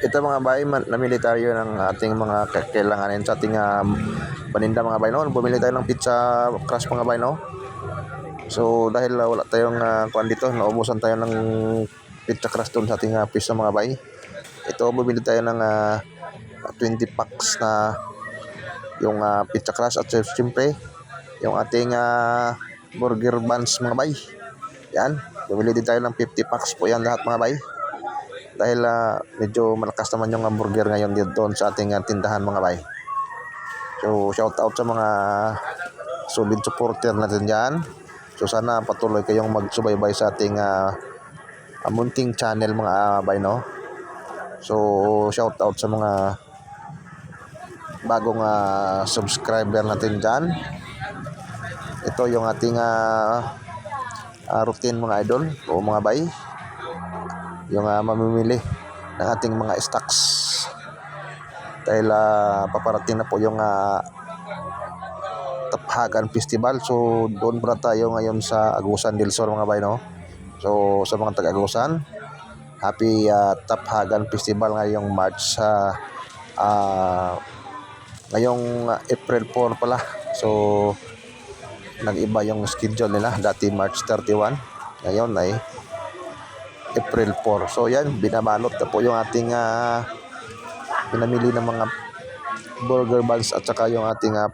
ito mga bay, namili tayo ng ating mga ka- kailanganin sa ating ah, paninda mga bay, no? Bumili tayo ng pizza crust mga bay, no? So, dahil ah, wala tayong uh, kuan dito, naubusan tayo ng pizza crust doon sa ating uh, piso mga bay. Ito, bumili tayo ng ah, 20 packs na yung ah, pizza crust at siyempre, yung ating ah, burger buns mga bay. Yan, bumili din tayo ng 50 packs po yan lahat mga bay dahil ah, medyo malakas naman yung hamburger ngayon dito doon sa ating ah, tindahan mga bay. So shout out sa mga solid supporter natin dyan. So sana patuloy kayong magsubaybay sa ating ah, munting channel mga bay no. So shout out sa mga bagong ah, subscriber natin dyan. Ito yung ating ah, ah, routine mga idol o mga bay yung ah, mamimili ng ating mga stocks. Dahil ah, paparating na po yung uh, Taphagan Festival. So doon pala tayo ngayon sa Agusan del Sur mga bay no so sa mga taga-Agusan happy ah, Taphagan Festival ngayong March sa ah, ngayong ah, April 4 pala. So nag-iba yung schedule nila. Dati March 31 ngayon ay April 4. So yan, binabalot na po yung ating ah, pinamili ng mga burger buns at saka yung ating ah,